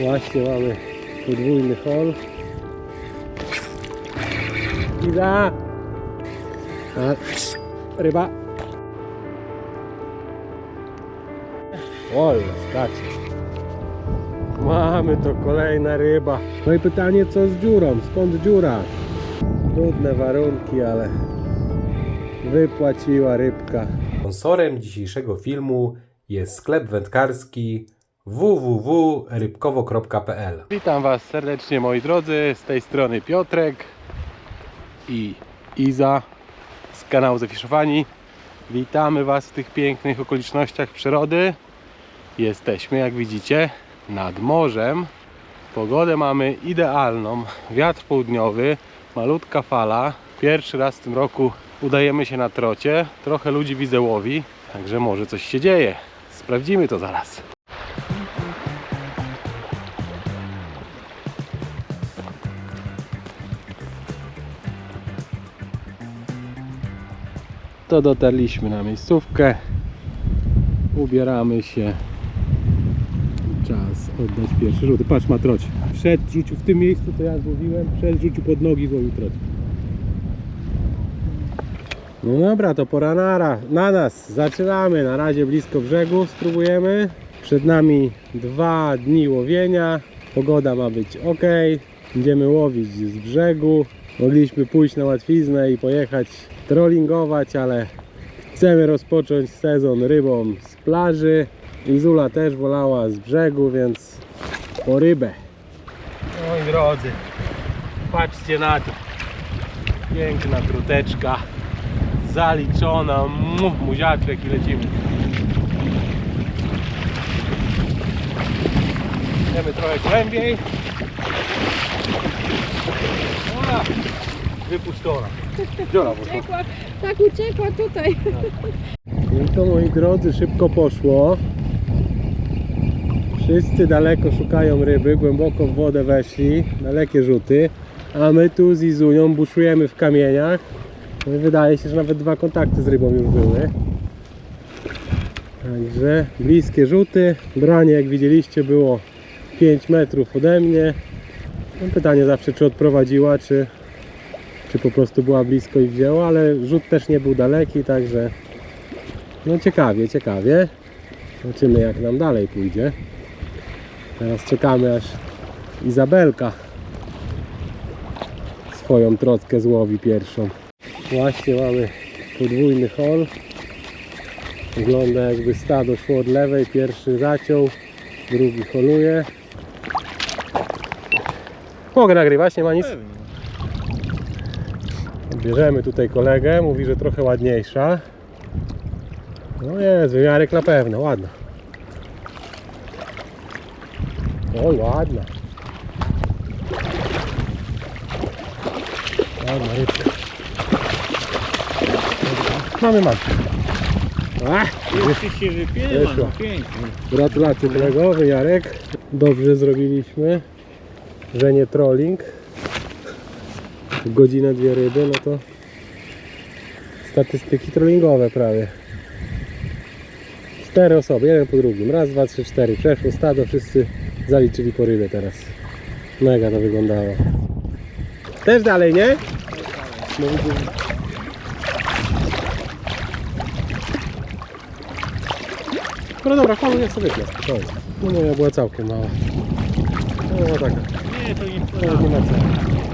Właśnie mamy podwójny hol. Iza! Ryba. Oj, skacze. Mamy to kolejna ryba. No i pytanie co z dziurą? Skąd dziura? Trudne warunki, ale wypłaciła rybka. Sponsorem dzisiejszego filmu jest sklep wędkarski www.rybkowo.pl Witam Was serdecznie moi drodzy, z tej strony Piotrek i Iza z kanału Zafiszowani. Witamy Was w tych pięknych okolicznościach przyrody. Jesteśmy, jak widzicie, nad morzem. Pogodę mamy idealną, wiatr południowy, malutka fala. Pierwszy raz w tym roku udajemy się na trocie. Trochę ludzi widzę łowi, także może coś się dzieje. Sprawdzimy to zaraz. To dotarliśmy na miejscówkę. Ubieramy się. Czas oddać pierwszy rzut. Patrz, ma troć. Wszedł, rzucił w tym miejscu, co ja złowiłem. Wszedł, rzucił pod nogi, złowił troć. No dobra, to pora na, na nas. Zaczynamy. Na razie blisko brzegu spróbujemy. Przed nami dwa dni łowienia. Pogoda ma być ok. Będziemy łowić z brzegu. Mogliśmy pójść na łatwiznę i pojechać trollingować, ale chcemy rozpocząć sezon rybą z plaży. Izula też wolała z brzegu, więc po rybę. Moi drodzy, patrzcie na to. Piękna truteczka. Zaliczona. Mu, muziaczek i lecimy. Idziemy trochę głębiej. Wypuszczona. Poszła? Uciekła, tak uciekła tutaj. No to moi drodzy, szybko poszło. Wszyscy daleko szukają ryby, głęboko w wodę weszli, dalekie rzuty, a my tu z Izunią buszujemy w kamieniach. No i wydaje się, że nawet dwa kontakty z rybą już były. Także bliskie rzuty. Branie, jak widzieliście, było 5 metrów ode mnie. No pytanie zawsze, czy odprowadziła, czy, czy po prostu była blisko i wzięła, ale rzut też nie był daleki, także no ciekawie, ciekawie. Zobaczymy jak nam dalej pójdzie. Teraz czekamy aż Izabelka swoją trotkę złowi pierwszą. Właśnie mamy podwójny hol. Wygląda jakby stado szło od lewej. Pierwszy zaciął, drugi holuje. Mogę nagrywać, nie ma nic? Bierzemy tutaj kolegę, mówi, że trochę ładniejsza. No jest, wymiarek na pewno, ładna. Oj, ładna. Ładna rybka. Mamy. Ach, Jeszcze się Wyszło. no pięknie. Gratulacje kolego, wymiarek. Dobrze zrobiliśmy, że nie trolling. Godzinę dwie ryby, no to statystyki trollingowe prawie. Cztery osoby, jeden po drugim. Raz, dwa, trzy, cztery. Przeszło stado, wszyscy zaliczyli po rybę teraz. Mega to wyglądało. Też dalej, nie? No, no dobra, chwalu jak sobie spokojnie. No moja była całkiem mała. No taka, Nie, to nie nie ma co.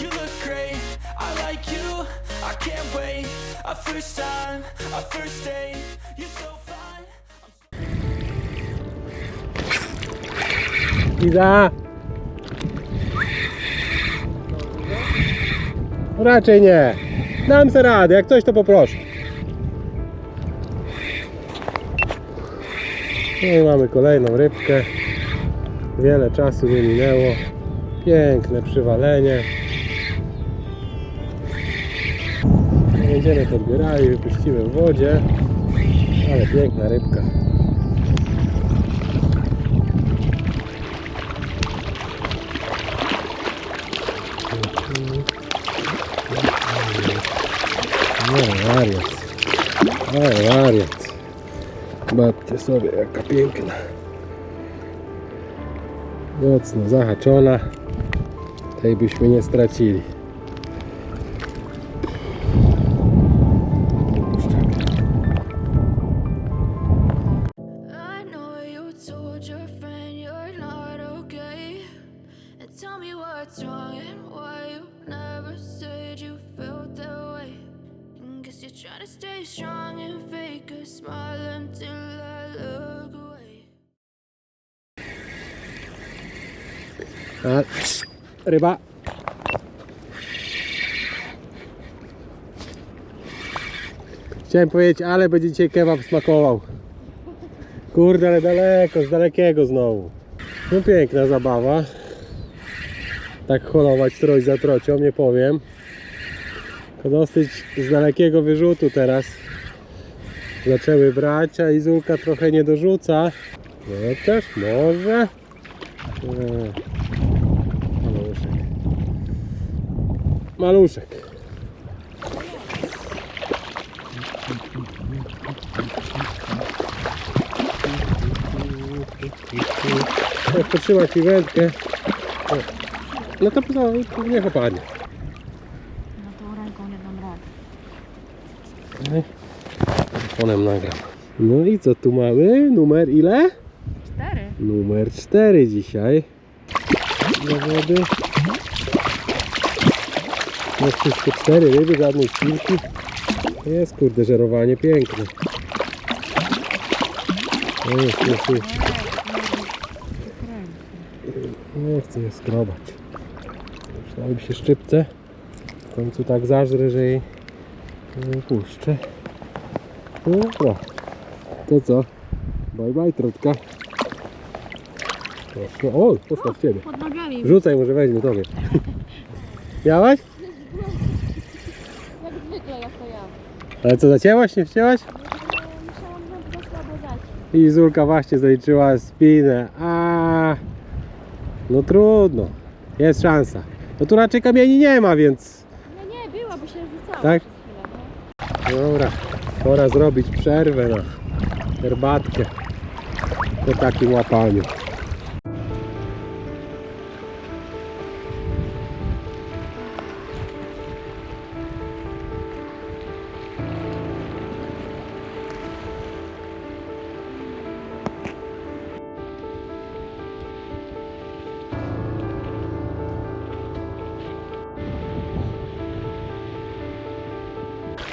you look great I like you, I can't wait A first time, a first date You're so fine Iza! Raczej nie. Dam sobie radę, jak coś to poproszę. No i mamy kolejną rybkę. Wiele czasu nie minęło. Piękne przywalenie. Będziemy podbierali, wypuścimy w wodzie. Ale piękna rybka. No wariat. Ale wariat. Zobaczcie sobie jaka piękna. Mocno zahaczona. Tej byśmy nie stracili. Ryba. Chciałem powiedzieć, ale będzie dzisiaj kebab smakował. Kurde, ale daleko, z dalekiego znowu. No piękna zabawa. Tak holować troć za trocią, nie powiem. To dosyć z dalekiego wyrzutu teraz zaczęły brać, a Izulka trochę nie dorzuca. No też może. Nie. Maluszek. Maluszek. Jak potrzyma. O. No to no, niech opadnie. No tą ręką nie dam rady. Telefonem nagram. No i co tu mamy? Numer ile? Cztery. Numer 4 dzisiaj. Zawody. No wszystko cztery ryby, żadnej szpilki. Jest kurde żerowanie piękne. Jest, jest, jest. Nie chcę je skrobać. Przydałyby się szczypce. W końcu tak zażrę, że jej puszczę. No dobra. To co? Bye bye trotka. O, poszła w ciebie. Rzucaj, może weźmie tobie. Miałaś? Jak zwykle, jak to ja. Ale co, zacięłaś, nie wcięłaś? Musiałam wam to słabo dać. I Zulka właśnie zaliczyła spinę. A, no trudno. Jest szansa. No tu raczej kamieni nie ma, więc No nie, byłaby się rzucała Tak? przez chwilę. No. dobra. Pora zrobić przerwę na herbatkę po takim łapaniu.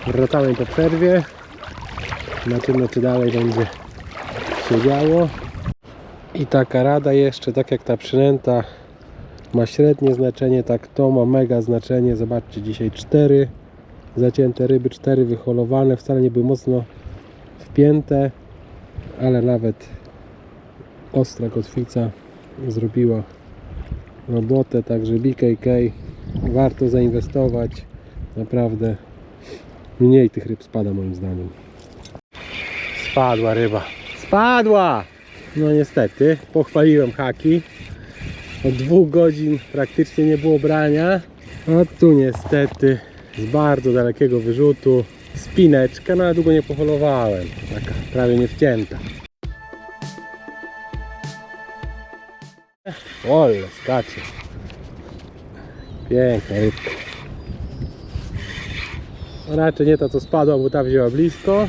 Wracamy po przerwie. Zobaczymy, czy dalej będzie się działo. I taka rada jeszcze, tak jak ta przynęta ma średnie znaczenie, tak to ma mega znaczenie. Zobaczcie, dzisiaj cztery zacięte ryby, cztery wyholowane, wcale nie były mocno wpięte, ale nawet ostra kotwica zrobiła robotę, także BKK warto zainwestować, naprawdę mniej tych ryb spada moim zdaniem. Spadła ryba. Spadła! No niestety, pochwaliłem haki. Od dwóch godzin praktycznie nie było brania. A tu niestety z bardzo dalekiego wyrzutu spineczka, no ale długo nie poholowałem. Taka prawie nie wcięta. Ole, skacze. Piękna rybka. No Raczej nie ta co spadła, bo ta wzięła blisko.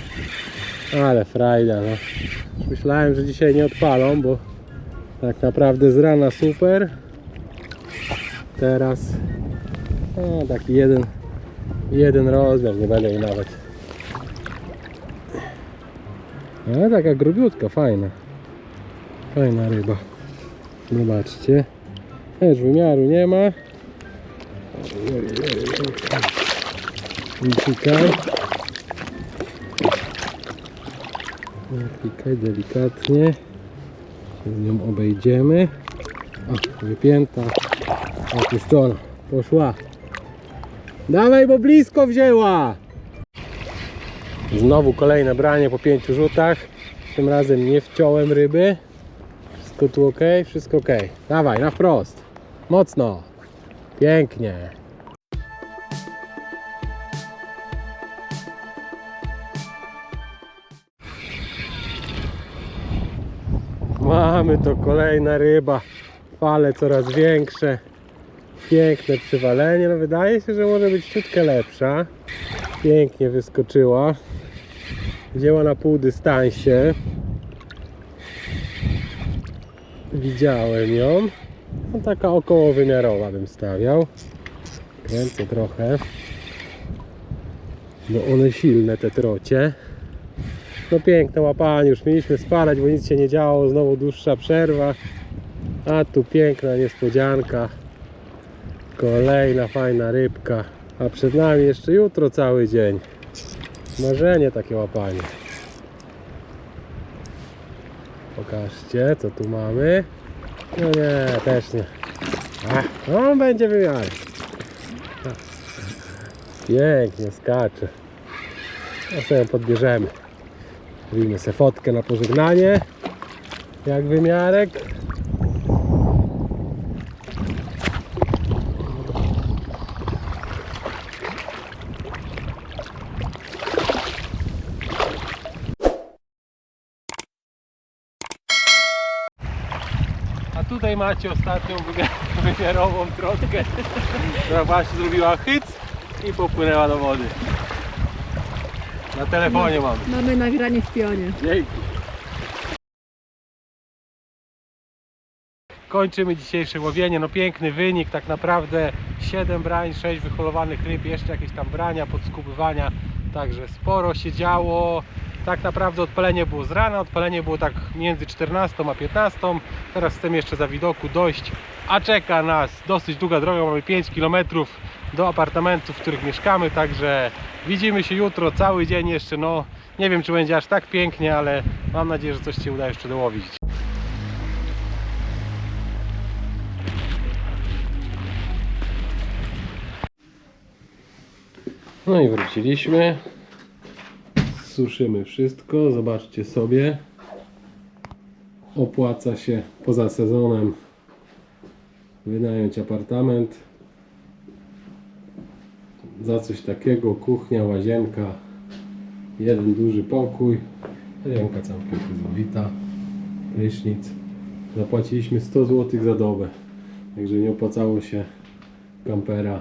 Ale frajda, no. Myślałem, że dzisiaj nie odpalą, bo tak naprawdę z rana super. Teraz no, taki jeden, jeden rozmiar, nie będę jej nawet. Ale taka grubiutka, fajna. Fajna ryba. Zobaczcie. Też wymiaru nie ma. Klikaj. Klikaj delikatnie. Się z nią obejdziemy. O, wypięta. Opuszczona. Poszła. Dawaj, bo blisko wzięła. Znowu kolejne branie po pięciu rzutach. Tym razem nie wciąłem ryby. Wszystko tu ok? Wszystko ok. Dawaj, na wprost. Mocno. Pięknie. To kolejna ryba. Fale coraz większe. Piękne przywalenie. No wydaje się, że może być ciutkę lepsza. Pięknie wyskoczyła. Wzięła na pół dystansie. Widziałem ją. No taka około wymiarowa bym stawiał. Kręcę trochę. Bo one silne te trocie. No piękne łapanie, już mieliśmy spadać, bo nic się nie działo, znowu dłuższa przerwa. A tu piękna niespodzianka. Kolejna fajna rybka. A przed nami jeszcze jutro cały dzień. Marzenie takie łapanie. Pokażcie, co tu mamy. No nie, też nie. Ach, no będzie wymiar. Pięknie skacze. No sobie podbierzemy. Zrobimy sobie fotkę na pożegnanie. Jak wymiarek. Tutaj macie ostatnią wymiarową trotkę, która właśnie zrobiła hyc i popłynęła do wody. Na telefonie mamy. Mamy nagranie w pionie. Dzięki. Kończymy dzisiejsze łowienie. No piękny wynik, tak naprawdę 7 brań, 6 wyholowanych ryb, jeszcze jakieś tam brania, podskupywania. Także sporo się działo. Tak naprawdę odpalenie było z rana, odpalenie było tak między 14 a 15. Teraz chcemy jeszcze za widoku dojść, a czeka nas dosyć długa droga, mamy 5 km do apartamentów, w których mieszkamy, także widzimy się jutro, cały dzień jeszcze, no nie wiem czy będzie aż tak pięknie, ale mam nadzieję, że coś się uda jeszcze dołowić. No i wróciliśmy. Suszymy wszystko. Zobaczcie sobie. Opłaca się poza sezonem wynająć apartament. Za coś takiego kuchnia, łazienka, jeden duży pokój. Łazienka całkiem przyzwoita. Prysznic. Zapłaciliśmy 100 zł za dobę. Także nie opłacało się kampera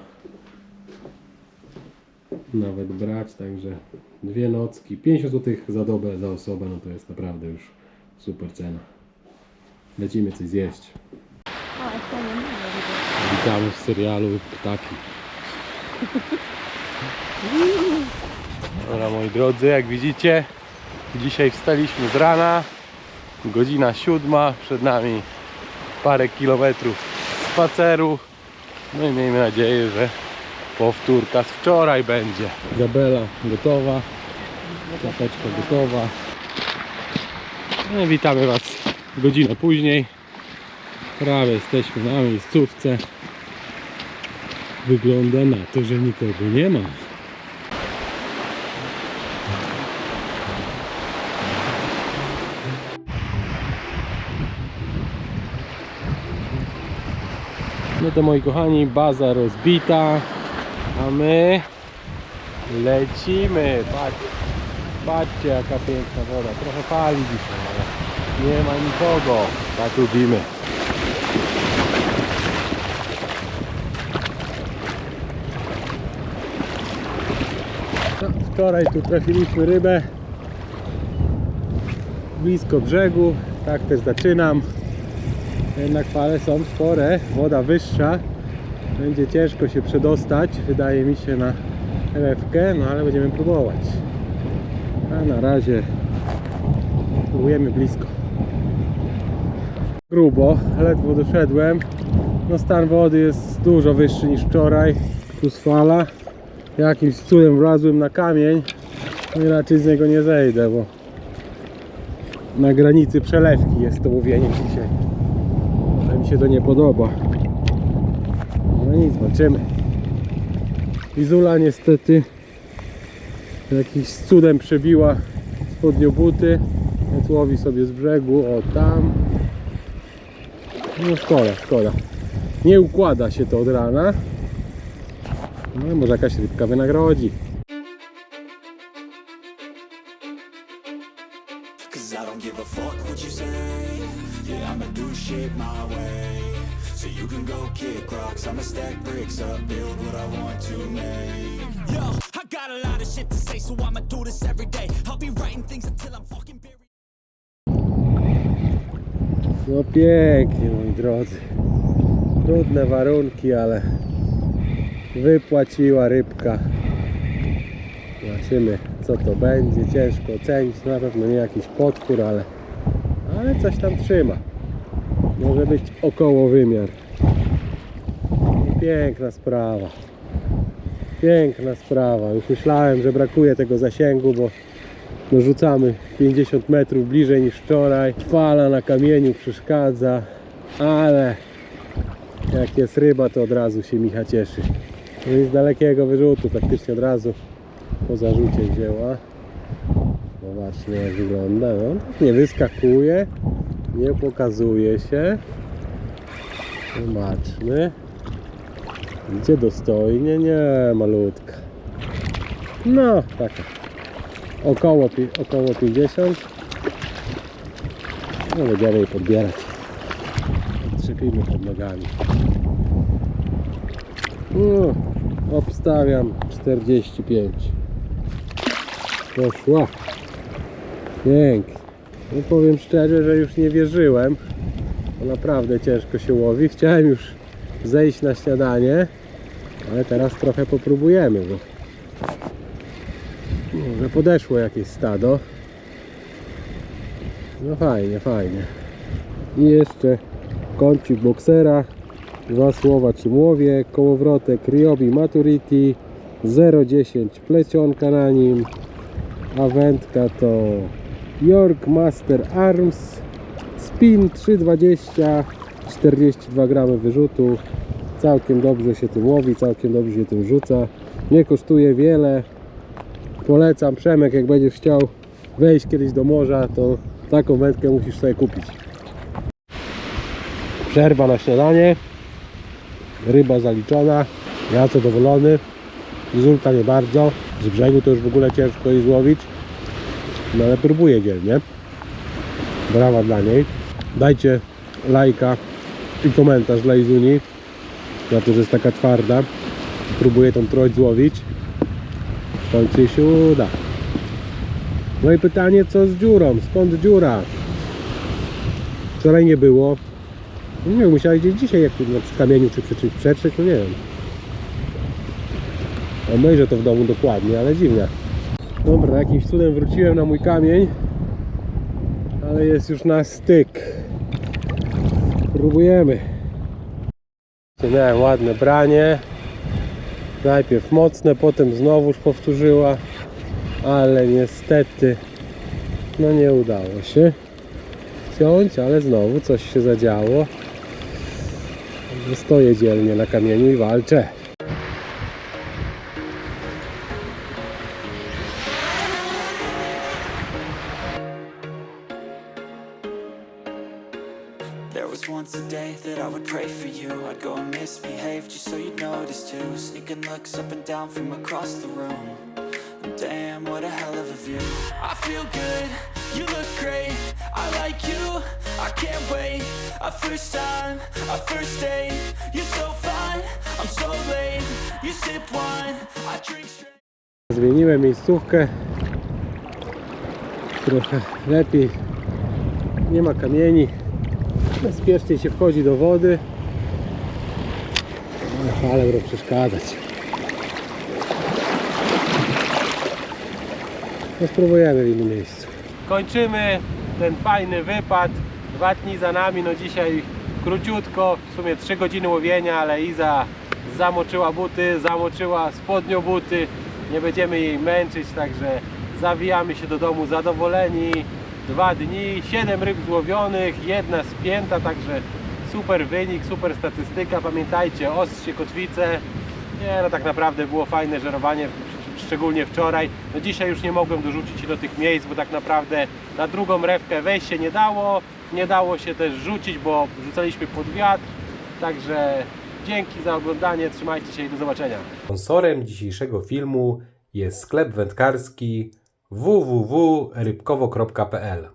nawet brać, także dwie nocki, 50 zł za dobę za osobę, no to jest naprawdę już super cena. Lecimy coś zjeść. Witamy w serialu Ptaki. Dobra moi drodzy, jak widzicie, dzisiaj wstaliśmy z rana, godzina siódma, przed nami parę kilometrów spaceru, no i miejmy nadzieję, że powtórka z wczoraj będzie. Izabela gotowa, czapeczka gotowa. No witamy Was godzinę później. Prawie jesteśmy na miejscówce. Wygląda na to, że nikogo nie ma. No to moi kochani, baza rozbita, a my lecimy. Patrz, patrzcie jaka piękna woda. Trochę fali dzisiaj, ale nie ma nikogo. Tak lubimy. No, Wczoraj tu trafiliśmy rybę blisko brzegu, tak też zaczynam. Jednak fale są spore, woda wyższa. Będzie ciężko się przedostać, wydaje mi się, na rewkę, no ale będziemy próbować. A na razie próbujemy blisko. Grubo, ledwo doszedłem. No stan wody jest dużo wyższy niż wczoraj. Plus fala. Jakimś cudem wlazłem na kamień. No i raczej z niego nie zejdę, bo na granicy przelewki jest to łowienie dzisiaj. Ale mi się to nie podoba. No nic, zobaczymy. Izula niestety Jakiś cudem przebiła spodnią buty. Więc łowi sobie z brzegu, o tam. No szkoda, szkoda. Nie układa się to od rana. No może jakaś rybka wynagrodzi. Cause I don't give a fuck what you say. Yeah, I'ma do shit my way. So you can go kick rocks. I'ma stack bricks up, build what I want to make. Yo, I got a lot of shit to say, so I'ma do this every day. I'll be writing things until I'm fucking buried. No pięknie moi drodzy. Trudne warunki, ale wypłaciła rybka. Zobaczymy co to będzie. Ciężko ocenić. Na pewno nie jakiś potwór, ale, ale coś tam trzyma. Może być około wymiar. Piękna sprawa. Piękna sprawa. Już myślałem, że brakuje tego zasięgu, bo no rzucamy 50 metrów bliżej niż wczoraj. Fala na kamieniu przeszkadza, ale jak jest ryba, to od razu się Micha cieszy. No i z dalekiego wyrzutu, praktycznie od razu po zarzucie wzięła. Zobaczmy jak wygląda. No, nie wyskakuje, nie pokazuje się. Zobaczmy. Idzie dostojnie, nie malutka. No, taka około, około 50 no będziemy jej podbierać. Trzepimy pod nogami. No, obstawiam 45 poszła. Pięknie no powiem szczerze, że już nie wierzyłem bo naprawdę ciężko się łowi chciałem już zejść na śniadanie ale teraz trochę popróbujemy bo może podeszło jakieś stado. No fajnie, fajnie. I jeszcze kącik boksera. Dwa słowa czym łowię. Kołowrotek Ryobi Maturity 0,10 plecionka na nim. A wędka to York Master Arms Spin 3,20 42 gramy wyrzutu. Całkiem dobrze się tym łowi, całkiem dobrze się tym rzuca. Nie kosztuje wiele, polecam Przemek jak będziesz chciał wejść kiedyś do morza to taką wędkę musisz sobie kupić. Przerwa na śniadanie. Ryba zaliczona. Ja zadowolony. Zulka nie bardzo. Z brzegu to już w ogóle ciężko jej złowić no ale próbuję dzielnie brawa dla niej dajcie lajka i komentarz dla Izuni za to, że jest taka twarda próbuję tą troć złowić w końcu jej się uda. No i pytanie, co z dziurą? Skąd dziura? Wczoraj nie było. No nie wiem, musiałeś gdzieś dzisiaj jak no, przy kamieniu czy przy czymś przetrzeć, no nie wiem. Obejrzę to w domu dokładnie, ale dziwne. Dobra, jakimś cudem wróciłem na mój kamień, ale jest już na styk. Próbujemy. Miałem ładne branie, Najpierw mocne, potem znowuż powtórzyła, ale niestety no nie udało się wziąć, ale znowu coś się zadziało. Stoję dzielnie na kamieniu i walczę. Feel good, you look great. I like you, I can't wait. A first time, a first date. You're so fine, I'm so late. You sip wine, I drink straight. Zmieniłem miejscówkę. Trochę lepiej. Nie ma kamieni. Bezpiecznie się wchodzi do wody. Ale przeszkadzać. No spróbujemy w innym miejscu. Kończymy ten fajny wypad. Dwa dni za nami, no dzisiaj króciutko, w sumie 3 godziny łowienia, ale Iza zamoczyła buty, zamoczyła spodnią buty. Nie będziemy jej męczyć, także zawijamy się do domu zadowoleni. Dwa dni, 7 ryb złowionych, jedna spięta, także super wynik, super statystyka. Pamiętajcie, ostrze kotwice. Nie, no tak naprawdę było fajne żerowanie, szczególnie wczoraj. No dzisiaj już nie mogłem dorzucić się do tych miejsc, bo tak naprawdę na drugą rewkę wejść się nie dało. Nie dało się też rzucić, bo rzucaliśmy pod wiatr. Także dzięki za oglądanie, trzymajcie się i do zobaczenia. Sponsorem dzisiejszego filmu jest sklep wędkarski www.rybkowo.pl